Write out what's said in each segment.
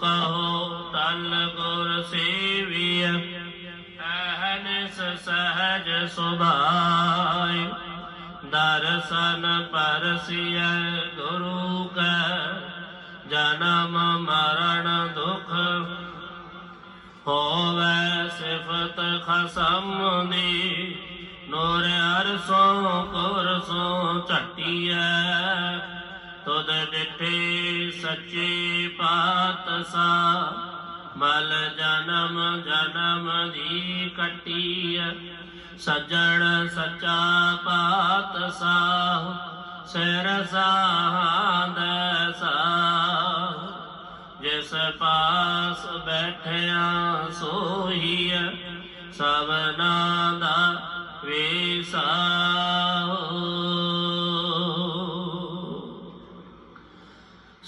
ਕਹੋ, ਤਲ ਗੁਰ ਸੇਵੀਐ ਅਹਨਿਸ ਸਹਜ ਸੁਭਾਈ ਦਰਸ਼ਨ ਪਰਸਿਐ ਗੁਰੂ ਕੈ, ਜਨਮ ਮਰਨ ਦੁਖ ਹੋਵੇ, ਸਿਫਤ ਖਸਮ ਦੀ ਨੂਰ ਅਰਸੋਂ ਕੁਰਸੋਂ ਝਟੀਐ। ਤੁਧ ਡਿਠੇ ਸੱਚੇ ਪਾਤਸਾ ਮਲ ਜਨਮ ਜਨਮ ਦੀ ਕਟੀਐ। ਸਜਣ ਸੱਚਾ ਪਾਤਸਾ ਸਿਰ ਸਾਹੰਦ ਸਾਹ। ਜਿਸ ਪਾਸ ਬੈਠਿਆ ਸੋਹੀਐ ਸਭਨਾ ਦਾ ਵੇਸਾ।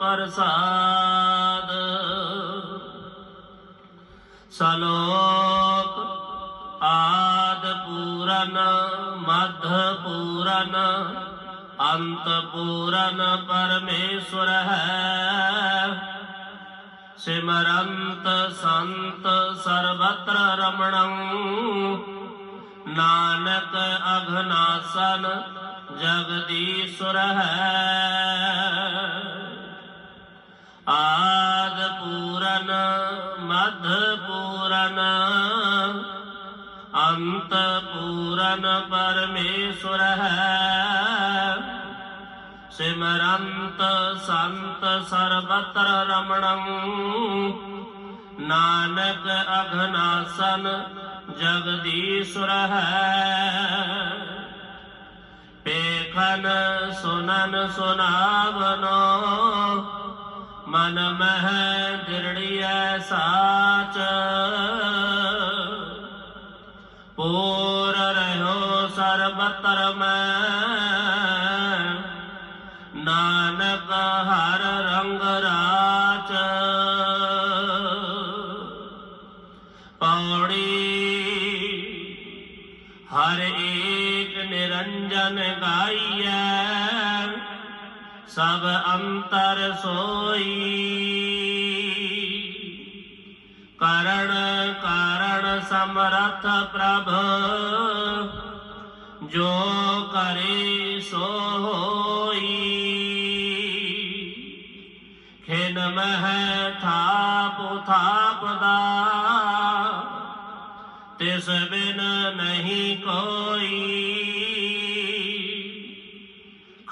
ਪ੍ਰਸਾਦ। ਸਲੋਕ ਆਦ ਪੂਰਨ, ਮਧ ਪੂਰਨ, ਅੰਤ ਪੂਰਨ ਪਰਮੇਸ਼ਵਰ ਹੈ। ਸਿਮਰੰਤ ਸੰਤ ਸਰਬਤਰ ਰਮਣੰ, ਨਾਨਕ ਅਘਨਾਸਨ ਜਗਦੀਸ਼ਵਰ ਹੈ। ਆਦ ਪੂਰਨ ਮਧ ਪੂਰਨ ਅੰਤ ਪੂਰਨ ਪਰਮੇਸ਼ਵਰ ਹੈ ਸਿਮਰੰਤ ਸੰਤ ਸਰਬਤਰ ਰਮਣੰ ਨਾਨਕ ਅਘਨਾਸਨ ਜਗਦੀਸ਼ਵਰ ਹੈ ਪੇਖਨ ਸੁਨਨ ਸੁਨਾਵਨੋ ਮਨ ਮਹ ਦਿਰੜੀਐ ਸਾਚ। ਪੂਰ ਰਹਿਓ ਸਰਬਤਰ ਮੈਂ। ਨਾਨਕ ਹਰ ਰੰਗ ਰਾਚ। ਪੌੜੀ ਹਰ ਏਕ ਨਿਰੰਜਨ ਗਾਈਐ। ਸਭ ਅੰਤਰ ਸੋਈ। ਕਰਣ ਕਾਰਣ ਸਮਰਥ ਪ੍ਰਭ, ਜੋ ਕਰੇ ਸੋ ਹੋਈ। ਖਿਨ ਮਹਿ ਥਾਪ ਥਾਪ ਦਾ ਤਿਸ ਬਿਨ ਨਹੀਂ ਕੋਈ।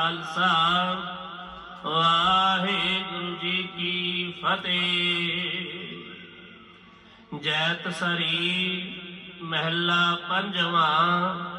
ਖਾਲਸਾ। ਵਾਹਿਗੁਰੂ ਜੀ ਕੀ ਫਤਿਹ। ਜੈਤ ਸਰੀ ਮਹਿਲਾ ਪੰਜਵਾਂ।